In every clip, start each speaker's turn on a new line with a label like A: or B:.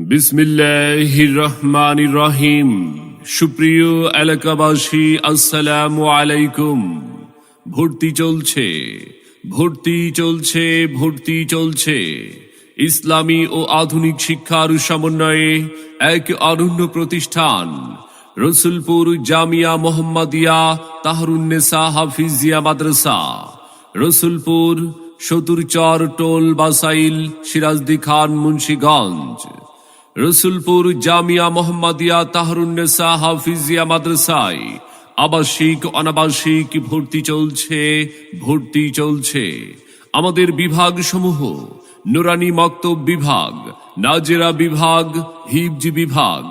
A: বিসমিল্লাহির রহমানির রহিম সুপ্রিয় এলাকাবাসী আসসালামু আলাইকুম ভর্তি চলছে ভর্তি চলছে ভর্তি চলছে ইসলামী ও আধুনিক শিক্ষার সমন্বয়ে এক অনন্য প্রতিষ্ঠান রসুলপুর জামিয়া মোহাম্মদিয়া তাহরুন্নেসা হাফিজিয়া মাদ্রাসা রসুলপুর সতুরচর টোল বাসাইল সিরাজদি খান মুন্সীগঞ্জ রসুলপুর জামিয়া মোহাম্মদিয়া তাহরুন্নেসা হাফিজিয়া মাদ্রাসায় আবাসিক অনাবাসিক ভর্তি চলছে ভর্তি চলছে। আমাদের বিভাগ সমূহ নুরানি মক্তব বিভাগ, নাজেরা বিভাগ, হিবজ বিভাগ,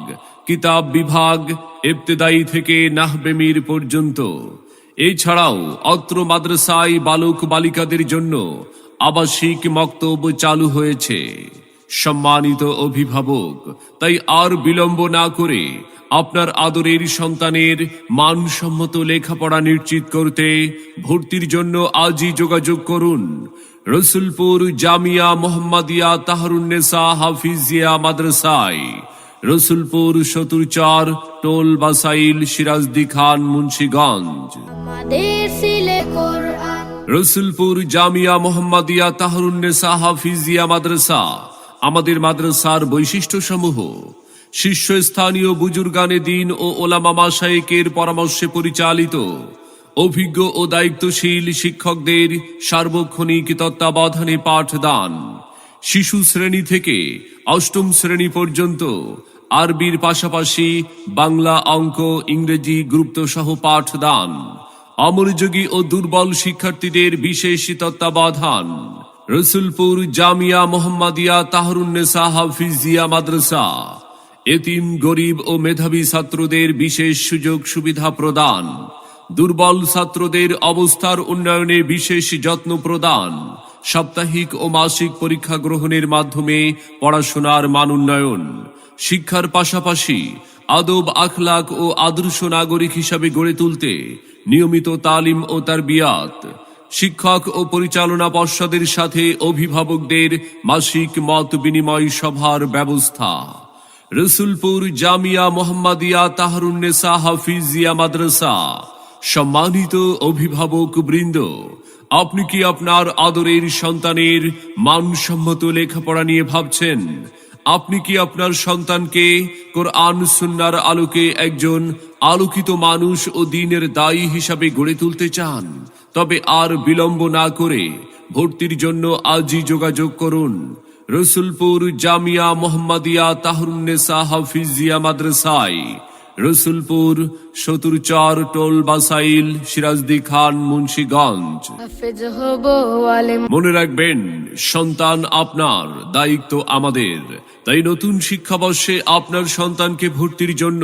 A: কিতাব বিভাগ, ইবতেদায়ী থেকে নাহবেমির পর্যন্ত। এছাড়াও অত্র মাদ্রাসায় বালক বালিকাদের জন্য আবাসিক মক্তব চালু হয়েছে। সম্মানিত অভিভাবক তাই আর বিলম্ব না করে আপনার আদরের সন্তানের মানসম্মত লেখাপড়া নিশ্চিত করতে ভর্তির জন্য আজই যোগাযোগ করুন। রসুলপুর জামিয়া মোহাম্মদিয়া তাহরুন্নেসা হাফিজিয়া মাদ্রাসায় রসুলপুর সতুরচার টোল বাসাইল সিরাজদি খান মুন্সীগঞ্জ। রসুলপুর জামিয়া মোহাম্মদিয়া তাহরুন্নেসা হাফিজিয়া মাদ্রাসা আমাদের মাদ্রাসার বৈশিষ্ট্য সমূহ শীর্ষস্থানীয় বুজুর্গানে দিন ও ওলামা মাসায়েকের পরামর্শে পরিচালিত, অভিজ্ঞ ও দায়িত্বশীল শিক্ষকদের সার্বক্ষণিক তত্ত্বাবধানে পাঠদান। শিশু শ্রেণি থেকে অষ্টম শ্রেণি পর্যন্ত আরবির পাশাপাশি বাংলা অঙ্ক, ইংরেজি গুরুত্ব সহ পাঠদান। অমনোযোগী ও দুর্বল শিক্ষার্থীদের বিশেষ তত্ত্বাবধান। রসুলপুর জামিয়া মোহাম্মদিয়া তাহরুন্নেসা হাফিজিয়া মাদ্রাসা। এতিম গরিব ও মেধাবী ছাত্রদের বিশেষ সুযোগ সুবিধা প্রদান। দুর্বল ছাত্রদের অবস্থার উন্নয়নে বিশেষ যত্ন প্রদান। সাপ্তাহিক ও মাসিক পরীক্ষা গ্রহণের মাধ্যমে পড়াশোনার মান উন্নয়ন। শিক্ষার পাশাপাশি আদব, আখলাক ও আদর্শ নাগরিক হিসাবে গড়ে তুলতে নিয়মিত তালিম ও তার বিয়াত শিক্ষক ও পরিচালনা পর্ষদের সাথে অভিভাবকদের মাসিক মত বিনিময় সভার ব্যবস্থা। রসুলপুর জামিয়া মোহাম্মদিয়া তাহরুন্নেসা হাফিজিয়া মাদ্রাসা। সম্মানিত অভিভাবক বৃন্দ, আপনি কি আপনার আদরের সন্তানের মানসম্মত লেখাপড়া নিয়ে ভাবছেন? আপনি কি আপনার সন্তানকে কোরআন সুন্নার আলোকে একজন আলোকিত মানুষ ও দিনের দায়ী হিসাবে গড়ে তুলতে চান? তবে আর বিলম্ব না করে ভর্তির জন্য আজই যোগাযোগ করুন। রসুলপুর জামিয়া মোহাম্মদিয়া তাহরুন্নেসা হাফিজিয়া মাদ্রাসায় রসুলপুর সতুরচর টোল বাসাইল সিরাজদি খান মুন্সীগঞ্জ। মনে রাখবেন সন্তান আপনার দায়িত্ব আমাদের। তাই নতুন শিক্ষাবর্ষে আপনার সন্তানকে ভর্তির জন্য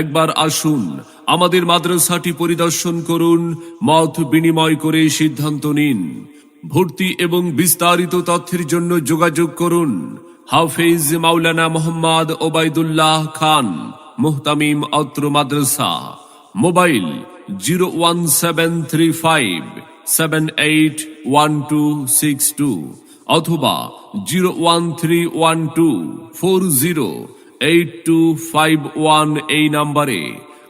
A: একবার আসুন আমাদের মাদ্রাসাটি পরিদর্শন করুন মত বিনিময় করে সিদ্ধান্ত নিন। ভর্তি এবং বিস্তারিত তথ্যের জন্য যোগাযোগ করুন। হাফেজ মাওলানা মোহাম্মদ ওবায়দুল্লাহ খান মুহতামিম অত্র মাদ্রাসা, mobile zero one seven three five seven eight one two six two অথবা zero one three one two four zero eight two five one এই নাম্বারে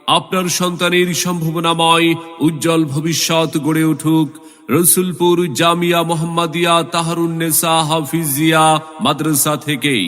A: আপনার সন্তানের সম্ভাবনাময় উজ্জ্বল ভবিষ্যৎ গড়ে উঠুক রসুলপুর জামিয়া মোহাম্মদিয়া তাহারুন্নেসা হাফিজিয়া মাদ্রাসা থেকেই।